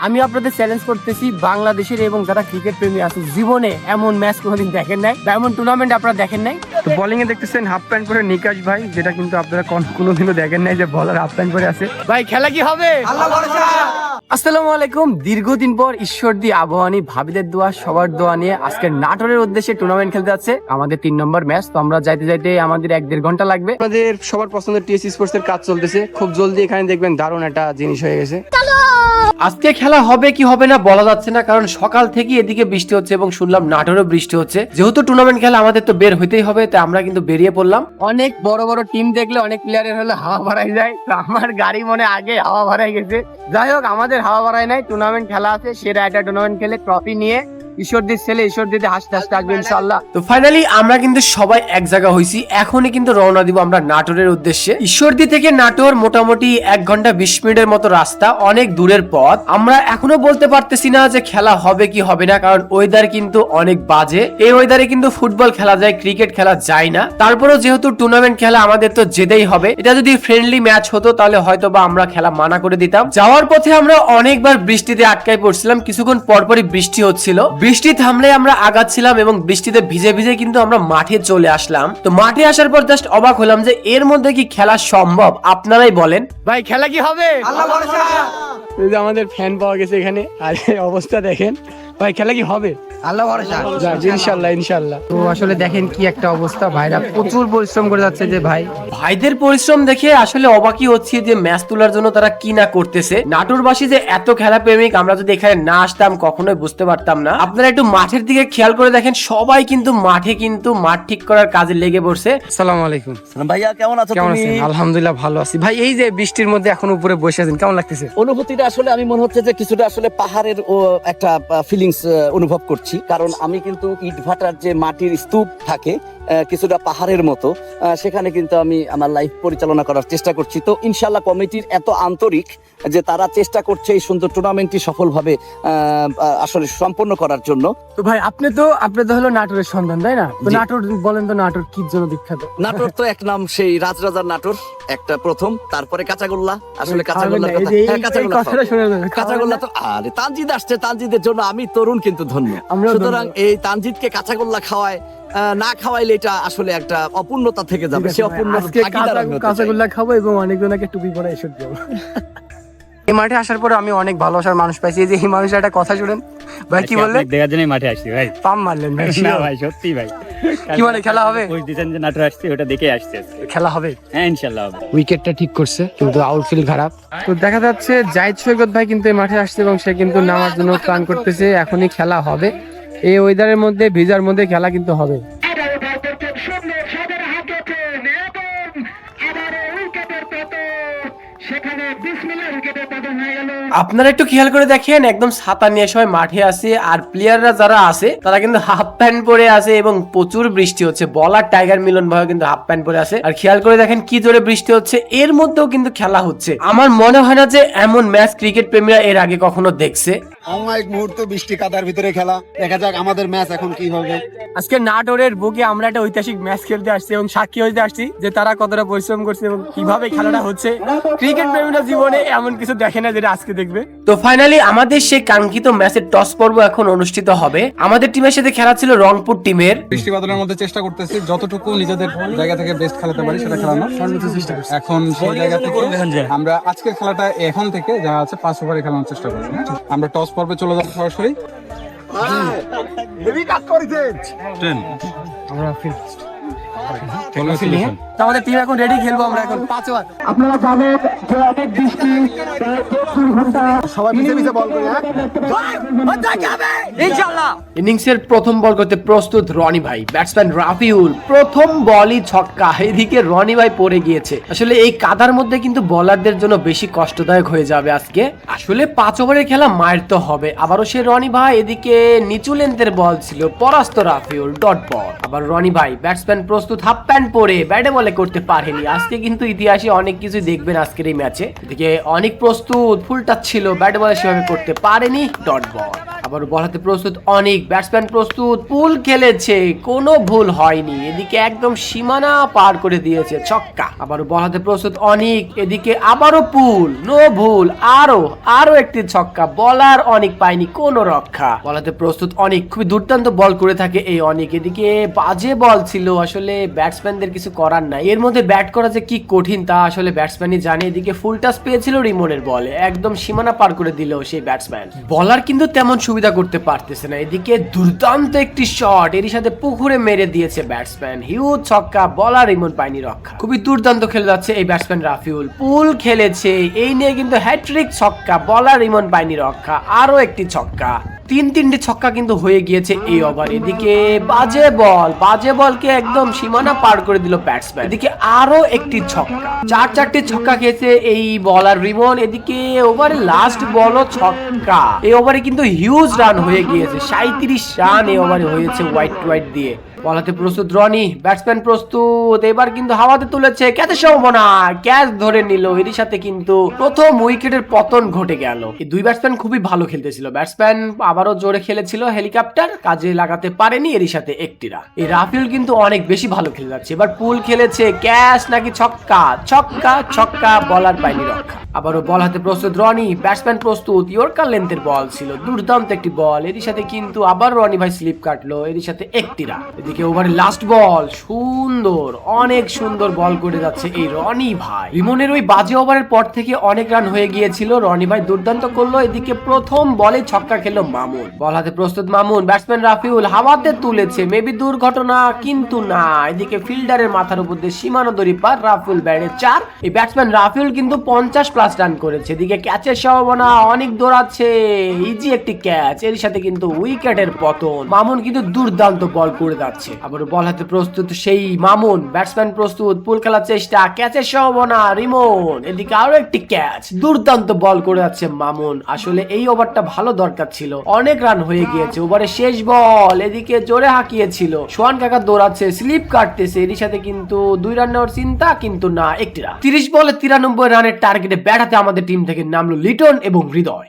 আমি আপনাদের চ্যালেঞ্জ করতেছি বাংলাদেশের এবং যারা ক্রিকেট প্রেমী আছে জীবনে এমন ম্যাচ কোনোদিন দেখেন নাই বা এমন টুর্নামেন্ট আপনারা দেখেন নাই? তো বোলিং এ দেখতেছেন হাফ প্যান্ট পরে নিকাশ ভাই যেটা কিন্তু আপনারা কোন- কোনোদিনও দেখেন নাই যে বলার হাফ প্যান্ট পরে আছে। ভাই খেলা কি হবে? আসসালামু আলাইকুম। দীর্ঘদিন পর ঈশ্বর দি আবহানী ভাবিদের দোয়া সবার দোয়া নিয়ে আজকে নাটোরের উদ্দেশ্যে টুর্নামেন্ট খেলতে যাচ্ছে। আমাদের তিন নম্বর ম্যাচ তো আমরা যাইতে যাইতে আমাদের এক দেড় ঘণ্টা লাগবে। আমাদের সবার পছন্দের টিএসসি স্পোর্টস এর কাজ চলতেছে। খুব জলদি এখানে দেখবেন দারুণ একটা জিনিস হয়ে গেছে। আজকে খেলা হবে কি হবে না বলা যাচ্ছে না, কারণ সকাল থেকে এদিকে বৃষ্টি হচ্ছে এবং শুনলাম নাটোরও বৃষ্টি হচ্ছে। যেহেতু টুর্নামেন্ট খেলা আমাদের তো বের হইতেই হবে, তাই আমরা কিন্তু বেরিয়ে পড়লাম। অনেক বড় বড় টিম দেখলে অনেক প্লেয়ারের হলে হাওয়া ভরাই যায়। তো আমার গাড়ি মনে আগে হাওয়া ভরাই গেছে। যাই হোক, আমাদের হাওয়া ভরাই নাই টুর্নামেন্ট খেলা আছে, সেরা একটা টুর্নামেন্ট খেলে ট্রফি নিয়ে। ঈশ্বরদীর ছেলে ঈশ্বরদীতে হাসতে হাসতে আসবে ইনশাল্লাহ তো ফাইনালি আমরা কিন্তু সবাই এক জায়গা হয়েছি এখনই কিন্তু রওনা দিব আমরা নাটোরের উদ্দেশ্যে। ঈশ্বরদী থেকে নাটোর মোটামুটি এক ঘণ্টা বিশ মিনিটের মতো রাস্তা অনেক দূরের পথ। আমরা এখনও বলতে পারতেছি না যে খেলা হবে কি হবে না কারণ ওয়েদার কিন্তু অনেক বাজে। এই ওয়েদারে কিন্তু ফুটবল খেলা যায় ক্রিকেট খেলা যায় না। তারপরেও যেহেতু টুর্নামেন্ট খেলা আমাদের তো যেতেই হবে। এটা যদি ফ্রেন্ডলি ম্যাচ হতো তাহলে হয়তো বা আমরা খেলা মানা করে দিতাম। যাওয়ার পথে আমরা অনেকবার বৃষ্টিতে আটকায় পড়ছিলাম। কিছুক্ষণ পরপরই বৃষ্টি হচ্ছিল। বৃষ্টি থামলে আমরা আগাচ্ছিলাম এবং বৃষ্টিতে ভিজে ভিজে কিন্তু আমরা মাঠে চলে আসলাম। তো মাঠে আসার পর জাস্ট অবাক হলাম যে এর মধ্যে কি খেলা সম্ভব? আপনারাই বলেন। ভাই খেলা কি হবে? যে আমাদের ফ্যান পাওয়া গেছে এখানে। আর অবস্থা দেখেন। ভাই খেলা কি হবে? আল্লাহ ভরসা। ইনশাল্লাহ ইনশাল্লাহ। তো আসলে দেখেন কি একটা অবস্থা ভাইরা প্রচুর পরিশ্রম করে যাচ্ছে যে ভাই। ভাইদের পরিশ্রম দেখে আসলে অবাকই হচ্ছে যে ম্যাচ তোলার জন্য তারা কি না করতেছে। নাটোরবাসী যে এত খেলা প্রেমিক আমরা যদি এখানে না আসতাম কখনোই বুঝতে পারতাম না। আপনারা একটু মাঠের দিকে খেয়াল করে দেখেন সবাই কিন্তু মাঠে কিন্তু মাঠ ঠিক করার কাজে লেগে পড়ছে। আসসালামু আলাইকুম। ভাইয়া কেমন আছো কেমন তুমি? আছেন? আলহামদুলিল্লাহ ভালো আছি। ভাই এই যে বৃষ্টির মধ্যে এখন উপরে বসে আছেন কেমন লাগতেছে? অনুভূতিটা আসলে আমি মনে হচ্ছে যে কিছুটা আসলে পাহাড়ের ও একটা ফিলিংস অনুভব করছি। কারণ আমি কিন্তু ইটভাটার যে মাটির স্তূপ থাকে কিছুটা পাহাড়ের মতো। সেখানে কিন্তু আমি আমার লাইফ পরিচালনা করার চেষ্টা করছি। তো ইনশাল্লাহ কমিটির এত আন্তরিক যে তারা চেষ্টা করছে এই সুন্দর টুর্নামেন্টটি সফলভাবে আসলে সম্পন্ন করার জন্য। তো ভাই আপনি তো আপনি তো হলো নাটোরের সন্ধান তাই না? তো নাটোর বলেন তো নাটোর কি জন্য বিখ্যাত? নাটোর তো এক নাম সেই রাজরাজার নাটোর একটা প্রথম তারপরে কাঁচাগোল্লা। আসলে হ্যাঁ কাঁচাগোল্লা কাঁচাগোল্লা তো আরে তানজিদ আসছে তানজিদের জন্য আমি তরুণ কিন্তু ধন্য। সুতরাং। এই তানজিদকে কাঁচাগোল্লা খাওয়ায় না খাওয়াইলে এটা আসলে একটা অপূর্ণতা থেকে যাবে সে অপূর্ণতা। কাঁচাগোল্লা খাব এবং অনেকজনকে টুপি পরে এসে দেবো। এই মাঠে আসার পরে আমি অনেক ভালোবাসার মানুষ পাইছি। এই যে এই মানুষের একটা কথা শুনেন। ভাই কি বললেন? দেখার জন্যই মাঠে আসছি ভাই। পাম মারলেন ভাই না ভাই সত্যি ভাই। কি বলে, খেলা হবে? দিয়েছেন যে নাটোর আসছে ওটা দেখে আসছে খেলা হবে? হ্যাঁ ইনশাল্লাহ হবে। উইকেটটা ঠিক করছে কিন্তু আউটফিল্ড খারাপ। তো দেখা যাচ্ছে জাহিদ সৈকত ভাই কিন্তু এই মাঠে আসছে এবং সে কিন্তু নামার জন্য প্ল্যান করতেছে এখনই খেলা হবে। এই ওয়েদারের মধ্যে ভিজার মধ্যে খেলা কিন্তু হবে। আপনারা একটু খেয়াল করে দেখেন একদম ছাতা নিয়ে সবাই মাঠে আছে আর প্লেয়াররা যারা আছে তারা কিন্তু হাফ প্যান্ট পরে আছে এবং প্রচুর বৃষ্টি হচ্ছে। বলার টাইগার মিলন ভাই কিন্তু হাফ প্যান্ট পরে আছে। আর খেয়াল করে দেখেন কি জোরে বৃষ্টি হচ্ছে এর মধ্যেও কিন্তু খেলা হচ্ছে। আমার মনে হয় না যে এমন ম্যাচ ক্রিকেট প্রেমীরা এর আগে কখনো দেখছে। অমায়িক মুহূর্ত বৃষ্টি কাদার ভিতরে খেলা। দেখা যাক আমাদের ম্যাচ এখন কি হবে। আজকে নাটোরের বুকে আমরা একটা ঐতিহাসিক ম্যাচ খেলতে আসছি এবং সাক্ষী হইতে আসছি যে তারা কতটা পরিশ্রম করছে এবং কীভাবে খেলাটা হচ্ছে। ক্রিকেট প্রেমীরা জীবনে এমন কিছু দেখে না যেটা আজকে দেখবে? তো ফাইনালি আমাদের সেই কাঙ্ক্ষিত ম্যাচের টস পর্ব এখন অনুষ্ঠিত হবে। আমাদের টিমের সাথে খেলা ছিল রংপুর টিমের বৃষ্টি বাদলের মধ্যে চেষ্টা করতেছি যতটুকু নিজেদের জায়গা থেকে বেস্ট খেলাতে পারি সেটা খেলানোর এখন সেই জায়গা থেকে আমরা আজকের খেলাটা এখন থেকে যা আছে পাঁচ ওভারে খেলানোর চেষ্টা করব হ্যাঁ? আমরা টস পর্বে চলে যাব সরাসরি। আমরা তো আমাদের টিম এখন রেডি খেলব আমরা এখন। পাঁচ ওভার আপনারা জানেন যে অনেক বৃষ্টি ঘণ্টা। সবাই বল করে হ্যাঁ? ইনিংসের প্রথম বল করতে প্রস্তুত রনি ভাই ব্যাটসম্যান রাফিউল। প্রথম বলই ছক্কা এদিকে রনি ভাই পড়ে গিয়েছে। আসলে এই কাদার মধ্যে কিন্তু বলারদের জন্য বেশি কষ্টদায়ক হয়ে যাবে আজকে। আসলে পাঁচ ওভারের খেলা মায়ের তো হবে। আবারও সে রনি ভাই এদিকে নিচু লেন্থের বল ছিল পরাস্ত রাফিউল ডট বল আবার রনি ভাই ব্যাটসম্যান প্রস্তুত হাফ প্যান্ট পরে ব্যাটে বলে করতে পারেনি। আজকে কিন্তু ইতিহাসে অনেক কিছু দেখবেন আজকের এই ম্যাচে এদিকে অনেক প্রস্তুত ফুল টাচ ছিল ব্যাটে বলে সেভাবে করতে পারেনি ডট বল আবার বল হাতে প্রস্তুত অনেক ব্যাটসম্যান প্রস্তুত পুল খেলেছে, কোনো ভুল হয়নি। এদিকে একদম সীমানা পার করে দিয়েছে ছক্কা। আবার বল হাতে প্রস্তুত অনেক, এদিকে আবারও পুল নো ভুল, আরও আরও একটি ছক্কা। বলার অনেক পায়নি, কোনো রক্ষা। বল হাতে প্রস্তুত অনেক, খুবই দুর্দান্ত বল করে থাকে এই অনেক। এদিকে বাজে বল ছিল, আসলে ব্যাটসম্যানদের কিছু করার নাই। এর মধ্যে ব্যাট করা যে কি কঠিন তা আসলে ব্যাটসম্যানই জানে। এদিকে ফুল টাচ পেয়েছিল রিমনের বলে একদম সীমানা পার করে দিল সেই ব্যাটসম্যান বলার কিন্তু তেমন সুবিধা করতে পারতেছে না। এদিকে দুর্দান্ত একটি শট এরই সাথে পুকুরে মেরে দিয়েছে ব্যাটসম্যান হিউজ ছক্কা বলার রিমন পায়নি রক্ষা। খুবই দুর্দান্ত খেলে যাচ্ছে এই ব্যাটসম্যান রাফিউল। পুল খেলেছে। এই নিয়ে কিন্তু হ্যাট্রিক ছক্কা বলার রিমন পায়নি রক্ষা। আরও একটি ছক্কা। তিন তিনটি ছক্কা কিন্তু হয়ে গিয়েছে এই ওভার। এদিকে বাজে বল, বাজে বলকে একদম সীমানা পার করে দিল ব্যাটসম্যান এদিকে আরও একটি ছক্কা। চার চারটি ছক্কা খেয়েছে এই বলার রিমন। এদিকে ওভারে লাস্ট বলও ছক্কা। এই ওভারে কিন্তু হিউজ রান হয়ে গিয়েছে। সাঁত্রিশ রান এই ওভারে হয়েছে হোয়াইট হোয়াইট দিয়ে। বলাতে প্রস্তুত, রনি ব্যাটসম্যান প্রস্তুত। এবার কিন্তু হাওয়াতে তুলেছে ক্যাচে সম্ভাবনা ক্যাচ ধরে নিল, এরই সাথে কিন্তু প্রথম উইকেটের পতন ঘটে গেল। দুই ব্যাটসম্যান খুবই ভালো খেলতেছিল। ব্যাটসম্যান আবারও জোরে খেলেছিল হেলিকপ্টার, কাজে লাগাতে পারেনি এরই সাথে একটিরা। এই রাফিউল কিন্তু অনেক বেশি ভালো খেলে যাচ্ছে। এবার পুল খেলেছে, ক্যাচ নাকি ছক্কা? ছক্কা ছক্কা, বলার পায়নি রক্ষা। আবারও বল হাতে প্রস্তুত, রনি ব্যাটসম্যান প্রস্তুত। ইয়র্কার লেন্থের বল ছিল। দুর্দান্ত একটি বল এরই সাথে কিন্তু আবার রনি ভাই স্লিপ কাটলো, এরই সাথে একটিরা। এদিকে ওভারে লাস্ট বল সুন্দর, অনেক সুন্দর বল করে যাচ্ছে এই রনি ভাই। রিমনের ওই বাজে ওভারের পর থেকে অনেক রান হয়ে গিয়েছিল, রনি ভাই দুর্দান্ত করল, এদিকে প্রথম বলে ছক্কা খেললো মামুন। বল হাতে প্রস্তুত মামুন ব্যাটসম্যান রাফিউল হাওয়াতে তুলেছে মেবি দুর্ঘটনা, কিন্তু না, এদিকে ফিল্ডারের মাথার উপর দিয়ে সীমানো দড়ি পার রাফিউল ব্যাটে চার। এই ব্যাটসম্যান রাফিউল কিন্তু পঞ্চাশ প্লাস রান করেছে, এদিকে ক্যাচের সম্ভাবনা অনেক দৌড়াচ্ছে ইজি একটি ক্যাচ এর সাথে কিন্তু উইকেটের পতন। মামুন কিন্তু দুর্দান্ত বল করে যাচ্ছে। আবার বল হাতে প্রস্তুত সেই মামুন ব্যাটসম্যান প্রস্তুত পুল খেলার চেষ্টা ক্যাচের সম্ভাবনা রিমন এদিকে আরও একটি ক্যাচ দুর্দান্ত বল করে যাচ্ছে মামুন। আসলে এই ওভারটা ভালো দরকার ছিল। অনেক রান হয়ে গিয়েছে ওভারে শেষ বল, এদিকে জোরে হাঁকিয়েছিল। সোহান কাকা দৌড়াচ্ছে স্লিপ কাটতেছে এর সাথে কিন্তু দুই রান নেওয়ার চিন্তা, কিন্তু না, একটি রান তিরিশ বলে তিরানব্বই রানের টার্গেটে ব্যাট হাতে আমাদের টিম থেকে নামলো লিটন এবং হৃদয়।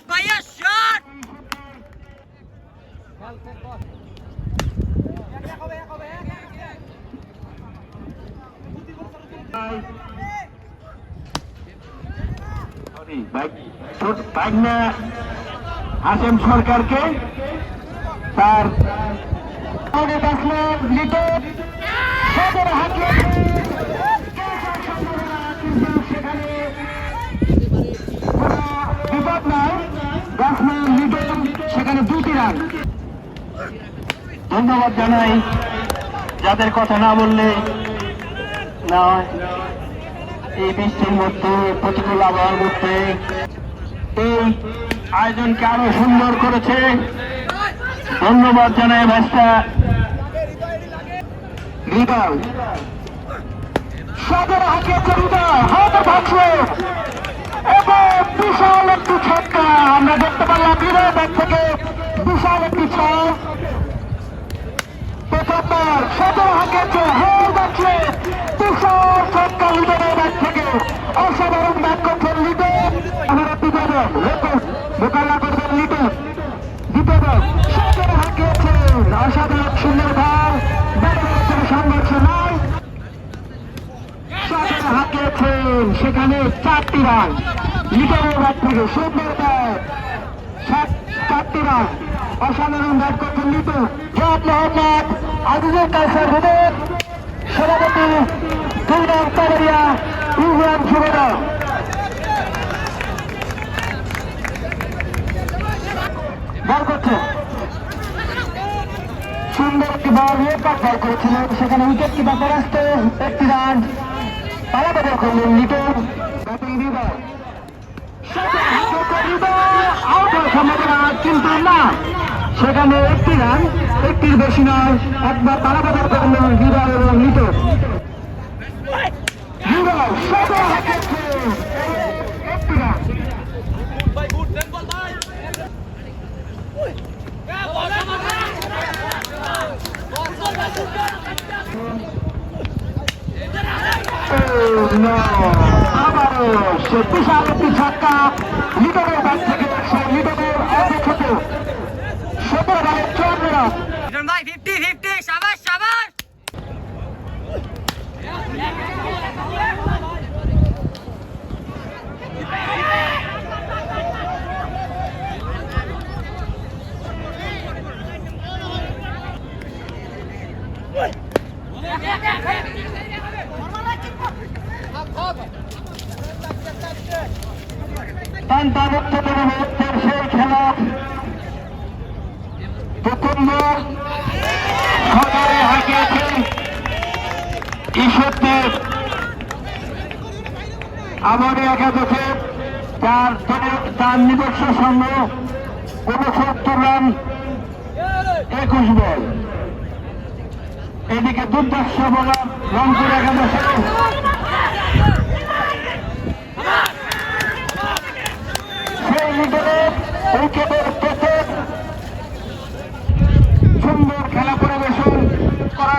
হাসেম সরকারকে তার সেখানে রান। ধন্যবাদ জানাই। যাদের কথা না বললে না হয়। এই মধ্যে প্রতিকূল আবহাওয়ার মধ্যে এই আয়োজনকে আরও সুন্দর করেছে। ধন্যবাদ জানাই ভাষা হৃদয় সদর হাঁকিয়েছে হৃদয় হাতে থাকছে এবং বিশাল একটি ছক্কা। আমরা দেখতে পারলাম ব্যাট থেকে বিশাল একটি ছক। প্রথমবার সদর হাঁকিয়েছে হয়ে যাচ্ছে বিশাল ছক্কা লিডনের ব্যাট থেকে অসাধারণ ব্যাট করছেন দল মোকাবিলা করবেন হাঁকিয়েছেন সেখানে চারটি রান। লিডনের ব্যাট থেকে সুন্দর ব্যাট। চারটি রান। অসাধারণ ব্যাট করছেন লিটন। জয় মোহাম্মদ। আজিজুল কায়সার হুদুদ সভাপতি দুর্গাম কাবারিয়া ইউনিয়ন সুবেদা বল করছে। সুন্দর একটি বল রেকর্ড বল করেছিলেন। সেখানে উইকেট কিপার পরাস্ত, একটি রান করলেন লিটন। আউট হওয়ার সম্ভাবনা কিন্তু না। সেখানে একটি রান একটির বেশি নয়, একবার তারা বাজার করল হিরো এবং লিটো হিরো রান আবারও সে বিশাল একটি ছক্কা। লিটনের ব্যাট থেকে অপেক্ষিত। সতেরো বলে চুয়ান্ন ভাই ফিফটি ফিফটি সাবাস সাবাস। সেই খেলা। প্রথমবার সদরে হাঁকিয়েছে ঈশ্বরদেব আমাদের তার নিজস্ব সংগ্রহ উনসত্তর রান, একুশ বল। এদিকে দুর্দর্শ বলার রংপুর একাদশে। সেই লিডারে উইকেটের প্রথম সুন্দর খেলা পরিবেশন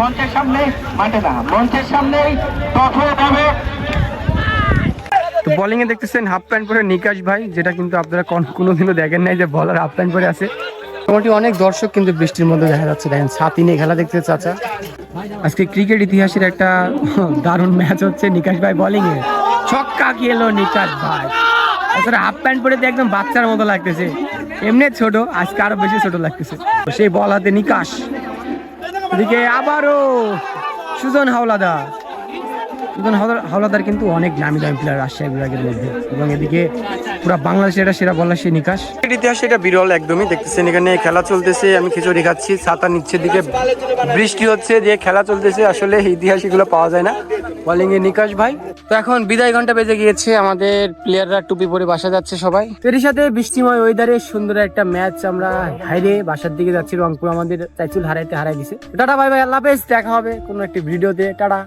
মঞ্চের সামনে মাঠে না মঞ্চের তো বোলিং এ দেখতেছেন হাফ প্যান্ট পরে নিকাশ ভাই, যেটা কিন্তু আপনারা কোনোদিনও দেখেন নাই যে বলার হাফ প্যান্ট পরে আছে। মোটামুটি অনেক দর্শক কিন্তু বৃষ্টির মধ্যে দেখা যাচ্ছে। দেখেন সাতিনে খেলা দেখতে চাচা। আজকে ক্রিকেট ইতিহাসের একটা দারুণ ম্যাচ হচ্ছে নিকাশ ভাই বোলিং এ। ছক্কা খেলো নিকাশ ভাই। আসলে হাফ প্যান্ট পরে একদম বাচ্চার মতো লাগতেছে। এমনি ছোট, আজকে আরও বেশি ছোট লাগতেছে। সেই বল হাতে নিকাশ। এদিকে আবারও সুজন হাওলাদার। সুজন হাওলাদার- কিন্তু অনেক নামি দামি প্লেয়ার রাজশাহী বিভাগের মধ্যে। এবং এদিকে পুরো বাংলাদেশের এটা সেরা বলার সেই নিকাশ। ইতিহাসে এটা বিরল একদমই। দেখতেছেন এখানে খেলা চলতেছে আমি খিচুড়ি খাচ্ছি ছাতা নিচের দিকে বৃষ্টি হচ্ছে যে খেলা চলতেছে আসলে ইতিহাস এগুলো পাওয়া যায় না। বলিং এ নিকাশ ভাই। তো এখন বিদায় ঘণ্টা বেজে গিয়েছে আমাদের প্লেয়াররা টুপি পরে বাসা যাচ্ছে সবাই। তো এর সাথে বৃষ্টিময় ওয়েদারে সুন্দর একটা ম্যাচ আমরা হাইরে বাসার দিকে যাচ্ছি রংপুর আমাদের চাইচুল হারাইতে হারাই দিছে। টাটা ভাই ভাই আল্লাহ হাফেজ। দেখা হবে কোনো একটি ভিডিওতে টাটা।